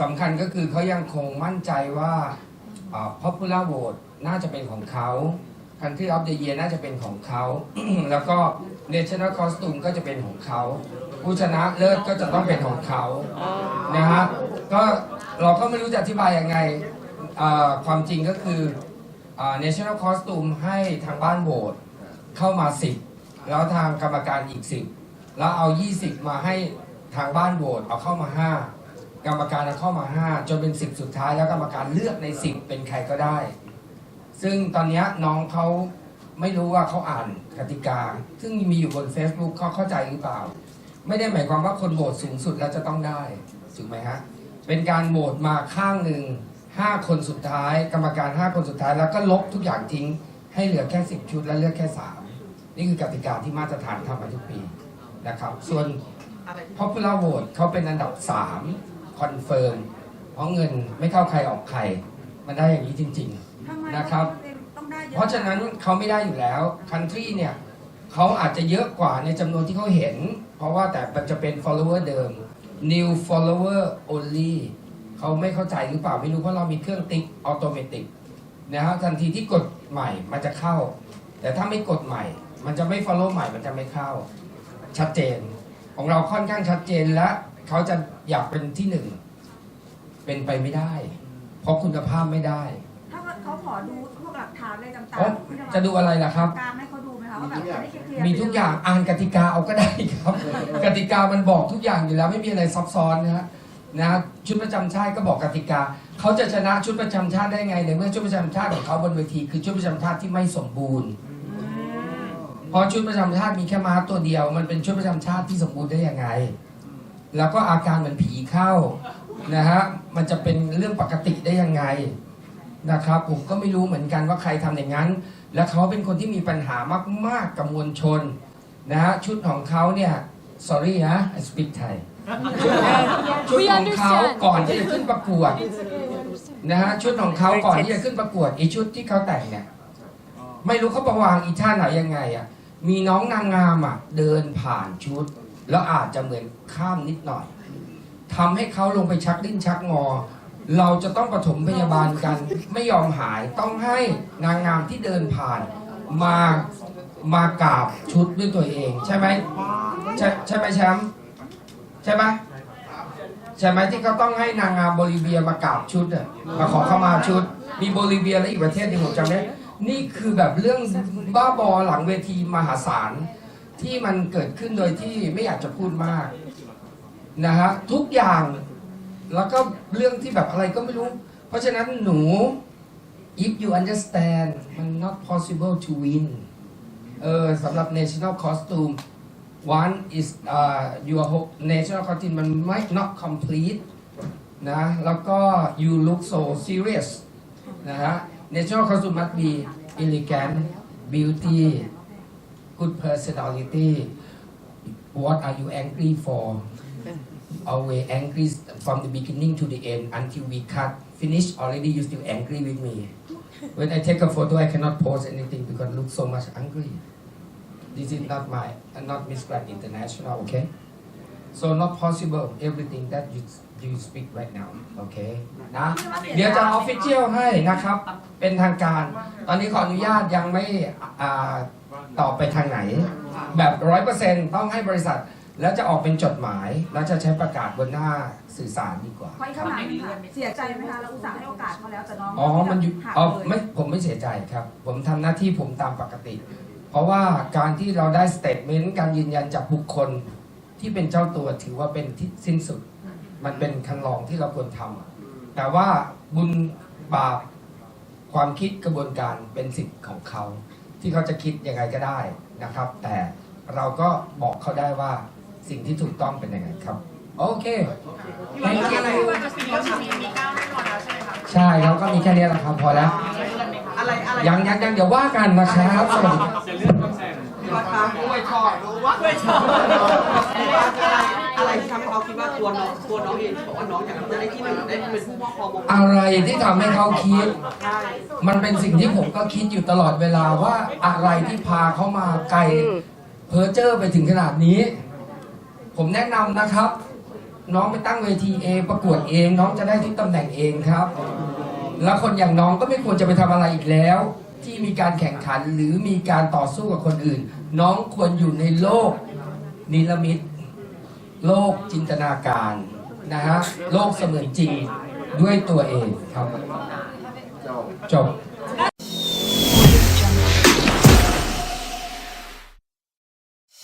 สำคัญก็คือเขายังคงมั่นใจว่าอ่า popular vote น่าจะเป็นของเขา country of the year น่าจะเป็นของเขา แล้วก็ national costume ก็จะเป็นของเขาผู้ชนะเลิศก็จะต้องเป็นของเขานะฮะก็เราก็ไม่รู้จะอธิบายยังไงความจริงก็คืออ่า national costume ให้ทางบ้านโหวตเข้ามา 10 แล้วทางกรรมการอีก 10 แล้วเอา 20 มาให้ทางบ้านโหวตเอาเข้ามา 5 กรรมการเอาข้ามา 5 จนเป็น 10 สุดท้ายแล้วกรรมการเลือกใน 10 เป็นใครก็ได้ ซึ่งตอนนี้น้องเขาไม่รู้ว่าเขาอ่านกติกา ซึ่งมีอยู่บน Facebook เขาเข้าใจหรือเปล่า ไม่ได้หมายความว่าคนโหวตสูงสุดแล้วจะต้องได้ถูกไหมฮะเป็นการโหวตมาข้างหนึ่ง5 คนสุดท้าย กรรมการ 5 คนสุดท้ายแล้วก็ลบทุกอย่างทิ้ง ให้เหลือแค่ 10 ชุด และเลือกแค่ 3 นี่คือกติกาที่มาตรฐานทำมาทุกปีนะครับ ส่วน popular vote เขาเป็นอันดับ 3 คอนเฟิร์มเพราะเงินไม่เข้าใครออกใคร มันได้อย่างนี้จริงๆทำไมนะครับ ต้องได้เยอะเพราะฉะนั้นเขาไม่ได้อยู่แล้ว country เนี่ยเขาอาจจะเยอะกว่าในจำนวนที่เขาเห็น เพราะว่าแต่มันจะเป็น follower เดิม new follower only เขาไม่เข้าใจหรือเปล่าไม่รู้เพราะเรามีเครื่องติ๊กอัตโนมัตินะฮะทันทีที่กดใหม่มันจะเข้า แต่ถ้าไม่กดใหม่ มันจะไม่ follow ใหม่มันจะไม่เข้า ชัดเจน ของเราค่อนข้างชัดเจนและ เขาจะอยากเป็นที่หนึ่ง เป็นไปไม่ได้ เพราะคุณภาพไม่ได้ ถ้าเขาขอดูพวกหลักฐานอะไรต่างโอ๊ะๆจะดูอะไรล่ะครับ การให้เขาดูไหมคะว่าแบบอันนี้เคลียร์ๆมีทุกอย่างอ่านกติกาเอาก็ได้ครับ กติกามันบอกทุกอย่างอยู่แล้วไม่มีอะไรซับซ้อนนะฮะนะฮะชุดประจำชาติก็บอกกติกา เขาจะชนะชุดประจำชาติได้ไงในเมื่อชุดประจำชาติของเขาบนเวทีคือชุดประจำชาติที่ไม่สมบูรณ์เพราะชุดประจำชาติมีแค่ม้าตัวเดียว มันเป็นชุดประจำชาติที่สมบูรณ์ได้ยังไง แล้วก็อาการเหมือนผีเข้านะฮะมันจะเป็นเรื่องปกติได้ยังไงนะครับ ผมก็ไม่รู้เหมือนกันว่าใครทำอย่างนั้น และเขาเป็นคนที่มีปัญหามาก ๆกับมวลชนนะฮะชุดของเขาเนี่ย sorry นะ I speak Thai ชุดของเขาก่อนที่จะขึ้นประกวดนะฮะชุดของเขาก่อนที่จะขึ้นประกวดอีชุดที่เขาแต่งเนี่ยไม่รู้เขาประวางอีท่าไหนยังไงอะมีน้องนางงามอะเดินผ่านชุด แล้วอาจจะเหมือนข้ามนิดหน่อยทำให้เขาลงไปชักดิ้นชักงอ เราจะต้องปฐมพยาบาลกันไม่ยอมหายต้องให้นางงามที่เดินผ่านมามากราบชุดด้วยตัวเอง ใช่ไหมใช่ใช่ไหมแชมป์ใช่ไหมใช่ไหมที่เขาต้องให้นางงามโบลิเวียมากราบชุดอะมาขอเข้ามาชุด มีโบลิเวียและอีกประเทศหนึงผมจำได้นี่คือแบบเรื่องบ้าบอหลังเวทีมหาศาล ที่มันเกิดขึ้นโดยที่ไม่อยากจะพูดมากนะฮะทุกอย่างแล้วก็เรื่องที่แบบอะไรก็ไม่รู้ เพราะฉะนั้นหนู if you understand มัน not possible to win เออสำหรับ national costume one is uh, your hope, national costume มัน might not complete นะแล้วก็ you look so serious นะฮะ national costume must be elegant beauty good personality what are you angry for always angry from the beginning to the end until we cut finish already you still angry with me when I take a photo I cannot post anything because I look so much angry this is not my uh, not Miss Grand International okay so not possible everything that you you speak right now okay นะ เดี๋ยวจะออฟฟิเชียลให้นะครับ เป็นทางการ ตอนนี้ขออนุญาตยังไม่อ่า ตอบไปทางไหน แบบร้อยเปอร์เซ็นต์ต้องให้บริษัท แล้วจะออกเป็นจดหมาย แล้วจะใช้ประกาศบนหน้าสื่อสารดีกว่าขออีกคำถามหนึงค่ะเสียใจไหมคะเราอุตส่าห์ให้โอกาสเขาแล้วแต่น้องอ๋อ มันอยู่หักอ๋อเลยไม่ผมไม่เสียใจครับ ผมทำหน้าที่ผมตามปกติ เพราะว่าการที่เราได้สเต t เมนต์การยืนยันจากบุคคลที่เป็นเจ้าตัวถือว่าเป็นที่สิ้นสุด มันเป็นคันลองที่เราควรทำแต่ว่าบุญบาปความคิดกระบวนการเป็นสิทธิ์ของเขา ที่เขาจะคิดยังไงก็ได้นะครับ แต่เราก็บอกเขาได้ว่าสิ่งที่ถูกต้องเป็นยังไงครับ โอเค Thank you ใช่ครับก็มีแค่นี้แหละครับพอแล้ว อะไรอะไรยังยังยังเดี๋ยวว่ากันนะครับสวัสดีครับราคากล้วยทอดรู้ว่ากล้วยทอด อะไรที่ทำให้เขาคิดว่าตัวน้องตัวน้องเองที่บอกว่าน้องอยากจะได้ที่หนึ่งได้เป็นผู้มอบความมงอะไรที่ทำให้เขาคิด มันเป็นสิ่งที่ผมก็คิดอยู่ตลอดเวลาว่าอะไรที่พาเขามาไกลเพอร์เจอร์ไปถึงขนาดนี้ ผมแนะนำนะครับ น้องไปตั้งเวทีเองประกวดเอง น้องจะได้ทุกตำแหน่งเองครับ แล้วคนอย่างน้องก็ไม่ควรจะไปทำอะไรอีกแล้ว ที่มีการแข่งขันหรือมีการต่อสู้กับคนอื่น น้องควรอยู่ในโลกนิรมิต โลกจินตนาการนะฮะโลกเสมือนจริงด้วยตัวเองครับ จบ